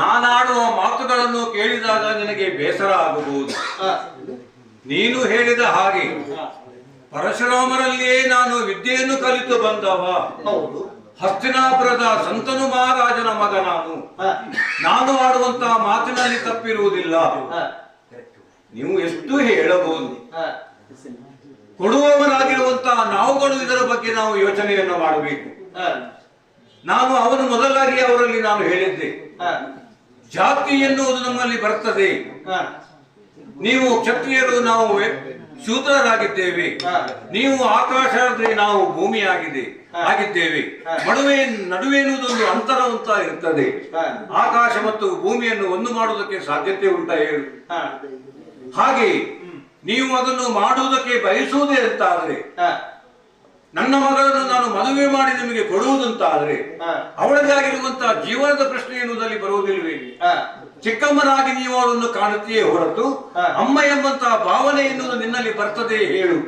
ನಾನಾಡುವ ಮಾತುಗಳನ್ನು ಕೇಳಿದಾಗ ನಿನಗೆ ಬೇಸರ ಆಗಬಹುದು ನೀನು ಹೇಳಿದ ಹಾಗೆ ಪರಶುರಾಮರಲ್ಲಿಯೇ ನಾನು ವಿದ್ಯೆಯನ್ನು ಕಲಿತು ಬಂದವ. ಹಸ್ತಿನಾಪುರದ ಸಂತನು ಮಹಾರಾಜನ ಮಗ ನಾನು ನಾನು ಆಡುವಂತಹ ಮಾತಿನಲ್ಲಿ ತಪ್ಪಿರುವುದಿಲ್ಲ. ನೀವು ಎಷ್ಟು ಹೇಳಬಹುದು? ಕೊಡುವವರಾಗಿರುವಂತಹ ನಾವುಗಳು ಇದರ ಬಗ್ಗೆ ನಾವು ಯೋಚನೆಯನ್ನು ಮಾಡಬೇಕು. ನಾನು ಅವನು ಮೊದಲಾಗಿ ಅವರಲ್ಲಿ ನಾನು ಹೇಳಿದ್ದೆ. ಜಾತಿ ಎನ್ನುವುದು ನಮ್ಮಲ್ಲಿ ಬರ್ತದೆ. ನೀವು ಕ್ಷತ್ರಿಯರು ನಾವು ಶೂದ್ರರಾಗಿದ್ದೇವೆ. ನೀವು ಆಕಾಶ ಆದ್ರೆ ನಾವು ಭೂಮಿ ಆಗಿದೆ. ಆಗಿದ್ದೇವೆ. ನಡುವೆ ನಡುವೆ ಎನ್ನುವುದೊಂದು ಅಂತರ ಅಂತ ಇರ್ತದೆ. ಆಕಾಶ ಮತ್ತು ಭೂಮಿಯನ್ನು ಒಂದು ಮಾಡುವುದಕ್ಕೆ ಸಾಧ್ಯತೆ ಉಂಟ ಹೇಳು. ಹಾಗೆ ನೀವು ಅದನ್ನು ಮಾಡುವುದಕ್ಕೆ ಬಯಸುವುದೇ ಅಂತಾದ್ರೆ ನನ್ನ ಮಗಳನ್ನು ನಾನು ಮದುವೆ ಮಾಡಿ ನಿಮಗೆ ಕೊಡುವುದಂತಾದ್ರೆ ಅವಳಿಗಾಗಿರುವಂತಹ ಜೀವನದ ಪ್ರಶ್ನೆ ಎನ್ನುವುದಲ್ಲಿ ಬರುವುದಿಲ್ಲವೇ? ಚಿಕ್ಕಮ್ಮನಾಗಿ ನೀವು ಅವರನ್ನು ಕಾಣುತ್ತೀಯೇ ಹೊರತು ಅಮ್ಮ ಎಂಬಂತಹ ಭಾವನೆ ಎನ್ನುವುದು ನಿನ್ನಲ್ಲಿ ಬರ್ತದೆ ಹೇಳು.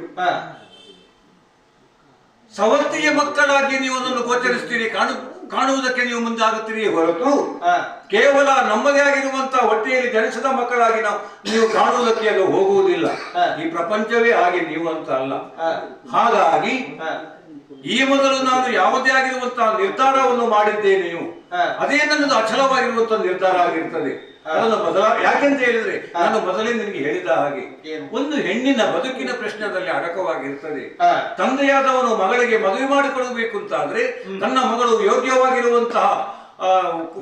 ಸವತಿಯ ಸವರ್ತಿಯ ಮಕ್ಕಳಾಗಿ ನೀವು ಅದನ್ನು ಗೋಚರಿಸ್ತೀರಿ ಕಾಣು. ಕಾಣುವುದಕ್ಕೆ ನೀವು ಮುಂದಾಗುತ್ತೀರಿ ಹೊರತು ಕೇವಲ ನಮ್ಮದೇ ಆಗಿರುವಂತಹ ಹೊಟ್ಟೆಯಲ್ಲಿ ಜನಿಸಿದ ಮಕ್ಕಳಾಗಿ ನಾವು ನೀವು ಕಾಣುವುದಕ್ಕೆ ಅದು ಹೋಗುವುದಿಲ್ಲ. ಈ ಪ್ರಪಂಚವೇ ಹಾಗೆ ನೀವು ಅಂತ ಅಲ್ಲ. ಹಾಗಾಗಿ ಈ ಮೊದಲು ನಾನು ಯಾವುದೇ ಆಗಿರುವಂತಹ ನಿರ್ಧಾರವನ್ನು ಮಾಡಿದ್ದೇನೆಯೋ. ಅದೇ ನನ್ನದು ಅಚಲವಾಗಿರುವಂತಹ ನಿರ್ಧಾರ ಆಗಿರ್ತದೆ. ಹ. ಮೊದಲ ಯಾಕೆಂತ ಹೇಳಿದ್ರೆ ನಾನು ಮೊದಲೇ ನಿನಗೆ ಹೇಳಿದ ಹಾಗೆ ಒಂದು ಹೆಣ್ಣಿನ ಬದುಕಿನ ಪ್ರಶ್ನದಲ್ಲಿ ಅಡಕವಾಗಿರ್ತದೆ. ತಂದೆಯಾದವನು ಮಗಳಿಗೆ ಮದುವೆ ಮಾಡಿಕೊಡಬೇಕು ಅಂತ ಆದ್ರೆ ತನ್ನ ಮಗಳು ಯೋಗ್ಯವಾಗಿರುವಂತಹ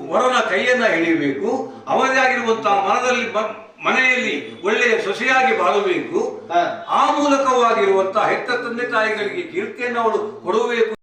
ವರನ ಕೈಯನ್ನ ಹಿಡಿಯಬೇಕು ಅವರೇ ಆಗಿರುವಂತಹ ಮನದಲ್ಲಿ ಮನೆಯಲ್ಲಿ ಒಳ್ಳೆಯ ಸೊಸೆಯಾಗಿ ಬಾಳಬೇಕು ಆ ಮೂಲಕವಾಗಿರುವಂತಹ ಹೆತ್ತ ತಂದೆ ತಾಯಿಗಳಿಗೆ ಕೀರ್ತಿಯನ್ನು ಅವಳು ಕೊಡಬೇಕು.